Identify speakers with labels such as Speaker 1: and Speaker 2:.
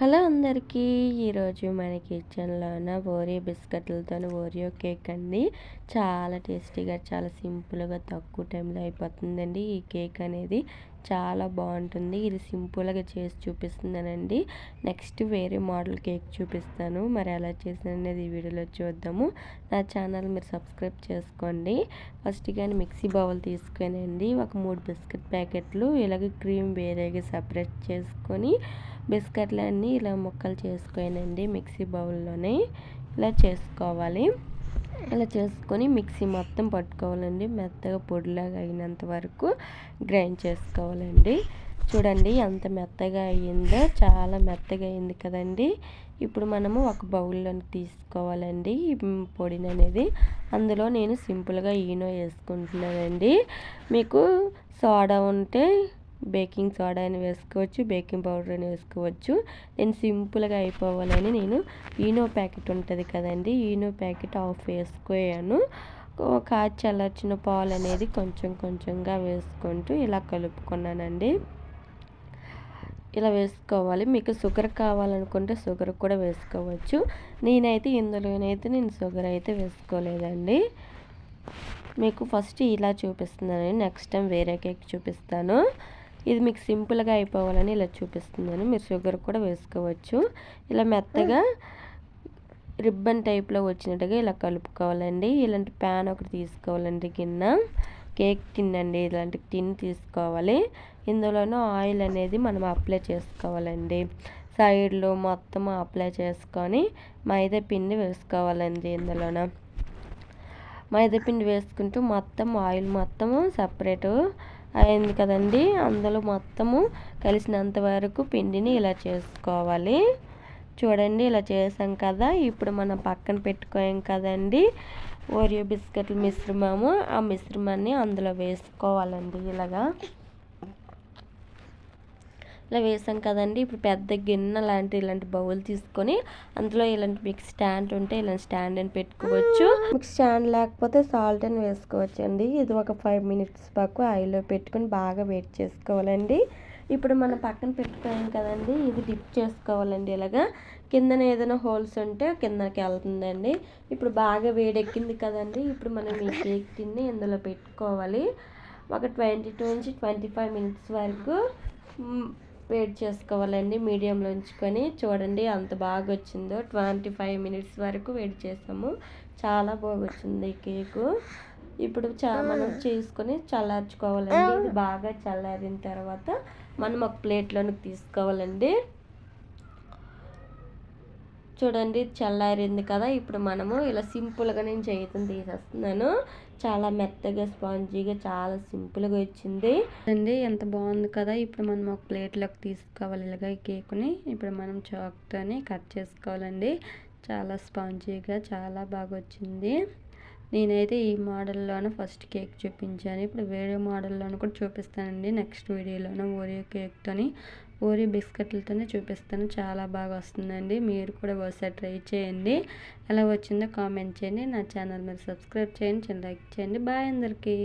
Speaker 1: Hello అందరికీ ఈరోజు మన కిచెన్లోన ఓరియో బిస్కెట్లతో ఓరియో కేక్ అండి చాలా టేస్టీగా చాలా సింపుల్గా తక్కువ టైంలో అయిపోతుందండి ఈ కేక్ అనేది. చాలా బాగుంటుంది. ఇది సింపుల్గా చేసి చూపిస్తున్నానండి. నెక్స్ట్ వేరే మోడల్ కేక్ చూపిస్తాను. మరి ఎలా చేసాననేది ఈ వీడియోలో చూద్దాము. నా ఛానల్ మీరు సబ్స్క్రైబ్ చేసుకోండి. ఫస్ట్ కానీ మిక్సీ బౌల్ తీసుకొనండి. ఒక మూడు బిస్కెట్ ప్యాకెట్లు. ఇలాగ క్రీమ్ వేరేగా సపరేట్ చేసుకొని బిస్కెట్లన్నీ ఇలా ముక్కలు చేసుకోనండి మిక్సీ బౌల్లోనే ఇలా చేసుకోవాలి. ఇలా చేసుకొని మిక్సీ మొత్తం పట్టుకోవాలండి. మెత్తగా పొడిలాగా అయినంత వరకు గ్రైండ్ చేసుకోవాలండి. చూడండి ఎంత మెత్తగా అయ్యిందో చాలా మెత్తగా అయింది కదండి. ఇప్పుడు మనము ఒక బౌల్లోని తీసుకోవాలండి పొడిని అనేది. అందులో నేను సింపుల్గా ఈనో వేసుకుంటున్నానండి. మీకు సోడా ఉంటే బేకింగ్ సోడా అని వేసుకోవచ్చు బేకింగ్ పౌడర్ అని వేసుకోవచ్చు. నేను సింపుల్గా అయిపోవాలని నేను ఈనో ప్యాకెట్ ఉంటుంది కదండి ఈనో ప్యాకెట్ ఆఫ్ వేసుకోయాను. కాచి చల్లార్చిన పాలు అనేది కొంచెం కొంచెంగా వేసుకుంటూ ఇలా కలుపుకున్నానండి. ఇలా వేసుకోవాలి. మీకు షుగర్ కావాలనుకుంటే షుగర్ కూడా వేసుకోవచ్చు. నేనైతే ఇందులోనైతే నేను షుగర్ అయితే వేసుకోలేదండి. మీకు ఫస్ట్ ఇలా చూపిస్తున్నాను. నెక్స్ట్ టైం వేరే కేక్ చూపిస్తాను. ఇది మీకు సింపుల్గా అయిపోవాలని ఇలా చూపిస్తున్నాను. మీరు షుగర్ కూడా వేసుకోవచ్చు. ఇలా మెత్తగా రిబ్బన్ టైప్లో వచ్చినట్టుగా ఇలా కలుపుకోవాలండి. ఇలాంటి ప్యాన్ ఒకటి తీసుకోవాలండి గిన్నె కేక్ టిన్ అండి ఇలాంటి టిన్ తీసుకోవాలి. ఇందులోనూ ఆయిల్ అనేది మనం అప్లై చేసుకోవాలండి. సైడ్లో మొత్తం అప్లై చేసుకొని మైదా పిండి వేసుకోవాలండి ఇందులోన. మైదా పిండి వేసుకుంటూ మొత్తం ఆయిల్ మొత్తము సపరేటు అయింది కదండి. అందులో మొత్తము కలిసినంత వరకు పిండిని ఇలా చేసుకోవాలి. చూడండి ఇలా చేసాం కదా. ఇప్పుడు మనం పక్కన పెట్టుకోయాం కదండి. ఓరియో బిస్కెట్ల మిశ్రమము. ఆ మిశ్రమాన్ని అందులో వేసుకోవాలండి ఇలాగా. ఇలా వేసాం కదండి. ఇప్పుడు పెద్ద గిన్నె లాంటి ఇలాంటి బౌల్ తీసుకొని అందులో ఇలాంటి మిక్స్ స్టాండ్ ఉంటే ఇలాంటి స్టాండ్ అని పెట్టుకోవచ్చు. మిక్స్ స్టాండ్ లేకపోతే సాల్ట్ అని వేసుకోవచ్చు అండి ఇది ఒక ఫైవ్ మినిట్స్ పాకు ఆయిల్లో పెట్టుకొని బాగా వెయిట్ చేసుకోవాలండి. ఇప్పుడు మనం పక్కన పెట్టుకోవాలి కదండి. ఇది డిప్ చేసుకోవాలండి ఇలాగా. కిందన ఏదైనా హోల్స్ ఉంటే కిందకి వెళ్తుందండి. ఇప్పుడు బాగా వేడెక్కింది కదండి. ఇప్పుడు మనం ఈ కేక్ తిని ఇందులో పెట్టుకోవాలి. ఒక ట్వంటీ టూ నుంచి ట్వంటీ ఫైవ్ మినిట్స్ వరకు. వేడి చేసుకోవాలండి మీడియంలో ఉంచుకొని చూడండి అంత బాగా వచ్చిందో ట్వంటీ ఫైవ్ మినిట్స్ వరకు వేడి చేసాము. చాలా బాగా వచ్చింది కేకు. ఇప్పుడు చా మనం చేసుకొని చల్లార్చుకోవాలండి. ఇది బాగా చల్లారిన తర్వాత మనం ఒక ప్లేట్లోనికి తీసుకోవాలండి. చూడండి చల్లారింది కదా. ఇప్పుడు మనము ఇలా సింపుల్గా నేను చేతిని తీసేస్తున్నాను. చాలా మెత్తగా స్పాంజీగా చాలా సింపుల్గా వచ్చింది. అండి ఎంత బాగుంది కదా. ఇప్పుడు మనం ఒక ప్లేట్లోకి తీసుకోవాలి. ఇలాగ కేక్ని ఇప్పుడు మనం చాక్తోని కట్ చేసుకోవాలండి. చాలా స్పాంజీగా చాలా బాగా వచ్చింది. నేనైతే ఈ మోడల్లోనే ఫస్ట్ కేక్ చూపించాను. ఇప్పుడు వేరే మోడల్లోనూ కూడా చూపిస్తానండి. నెక్స్ట్ వీడియోలోనూ ఓరియో కేక్తోని ఓరియో బిస్కెట్లతోనే చూపిస్తాను. చాలా బాగా వస్తుందండి. మీరు కూడా ఒకసారి ట్రై చేయండి. ఎలా వచ్చిందో కామెంట్ చేయండి. నా ఛానల్ మీరు సబ్స్క్రైబ్ చేయండి చిన్న లైక్ చేయండి. బాయ్ అందరికీ.